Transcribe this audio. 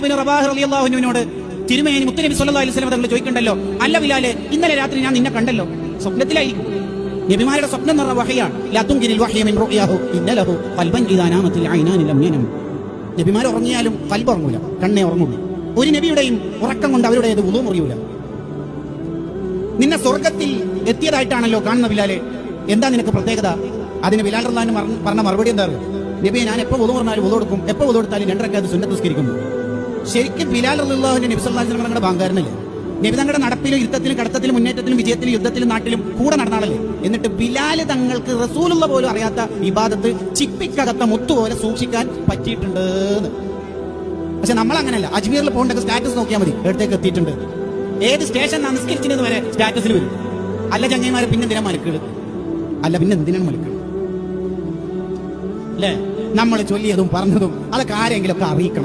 ഇബ്നു റബാഹ് റളിയല്ലാഹു അൻഹുവിനോട് തിരുമേനി മുത്തനബി സല്ലല്ലാഹു അലൈഹി വസല്ലം തങ്ങൾ ചോദിക്കണ്ടല്ലോ അല്ല ബിലാൽ ഇന്നലെ രാത്രി ഞാൻ നിന്നെ കണ്ടല്ലോ സ്വപ്നത്തിലായിരിക്കും. നബിമാരുടെ സ്വപ്നം പറഞ്ഞ വഹയാണ് നബിമാർ ഉറങ്ങിയാലും കൽബ് ഉറങ്ങൂല കണ്ണേ ഉറങ്ങുള്ളൂ ഒരു നബിയുടെയും ഉറക്കം കൊണ്ട് അവരുടേത് ഉളു മുറിയൂല. നിന്നെ സ്വർഗത്തിൽ എത്തിയതായിട്ടാണല്ലോ കാണുന്ന ബിലാലെ എന്താ നിനക്ക് പ്രത്യേകത? അതിന് ബിലാൽ റഹ്ലാൻ പറഞ്ഞ മറുപടി എന്താ? നബിയെ ഞാൻ എപ്പോ ഉതു പറഞ്ഞാലും ഉതു കൊടുക്കും എപ്പോ ഉതു കൊടുത്താലും രണ്ടരക്ക് അത് സുന്നത്ത് നിസ്കരിക്കുന്നു. ശരിക്കും ബിലാൽ അള്ളാഹുവിന്റെ വസല്ലം ബാങ്കാരനല്ലേ? നബി തങ്ങളുടെ നടപ്പിലും യുദ്ധത്തിലും കടത്തത്തിലും മുന്നേറ്റത്തിലും വിജയത്തിലും യുദ്ധത്തിലും നാട്ടിലും കൂടെ നടന്നാളല്ലേ? എന്നിട്ട് ബിലാൽ തങ്ങൾക്ക് റസൂലുള്ള പോലും അറിയാത്ത ഇബാദത്ത് ചിപ്പിക്കകത്ത മുത്തുപോലെ സൂക്ഷിക്കാൻ പറ്റിയിട്ടുണ്ട് പക്ഷെ നമ്മൾ അങ്ങനെയല്ല അജ്മീറിൽ പോകേണ്ട സ്റ്റാറ്റസ് നോക്കിയാൽ മതി. എടുത്തേക്ക് എത്തിയിട്ടുണ്ട്. ഏത് സ്റ്റേഷൻ നിസ്കരിച്ചത് വരെ സ്റ്റാറ്റസിൽ വരും. അല്ല ചങ്ങൈമാരെ പിന്നെ മലക്കുകൾ അല്ല പിന്നെ എന്തിനാണ് മലക്കുകൾ അല്ലേ? നമ്മൾ ചൊല്ലിയതും പറഞ്ഞതും അതൊക്കെ ആരെങ്കിലും ഒക്കെ അറിയിക്കണം.